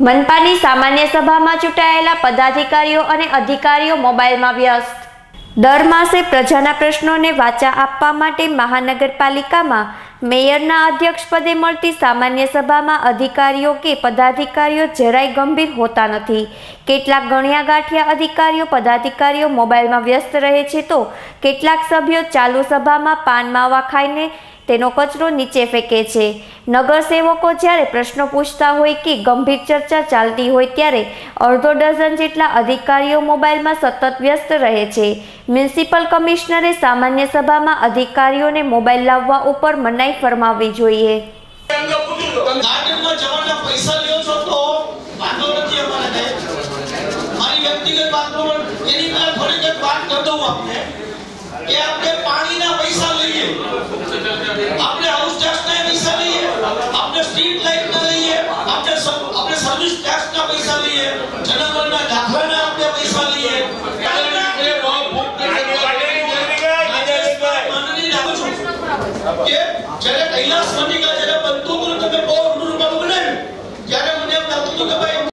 મનપાની સામાન્ય સભામાં ચૂંટાયેલા પદાધિકારીઓ અને અધિકારીઓ મોબાઈલમાં વ્યસ્ત. દર માસે પ્રજાના પ્રશ્નોને વાચા આપવા માટે મહાનગરપાલિકામાં મેયરના અધ્યક્ષપદે મળતી સામાન્ય સભામાં અધિકારીઓ કે પદાધિકારીઓ જરાય ગંભીર હોતા નથી. કેટલાક ગણ્યા ગાંઠિયા અધિકારીઓ, પદાધિકારીઓ મોબાઈલમાં વ્યસ્ત રહે છે તો કેટલાક સભ્યો ચાલુ સભામાં પાન માવા ખાઈને તેનો કચરો નીચે ફેંકે છે. નગરસેવકો જ્યારે પ્રશ્નો પૂછતા હોય કે ગંભીર ચર્ચા ચાલતી હોય ત્યારે અડધો ડઝન જેટલા અધિકારીઓ મોબાઈલમાં સતત વ્યસ્ત રહે છે. મ્યુનિસિપલ કમિશનરે સામાન્ય સભામાં અધિકારીઓને મોબાઈલ લાવવા ઉપર મનાઈ ફરમાવવી જોઈએ. મારી વ્યક્તિગત સ્ટ્રીટ લાઇટના લઈએ આપણે આપણે સર્વિસ ટેક્સના પૈસા લઈએ જનગણના દાખલાના આપણે પૈસા લઈએ. કે જ્યારે કૈલાસ મની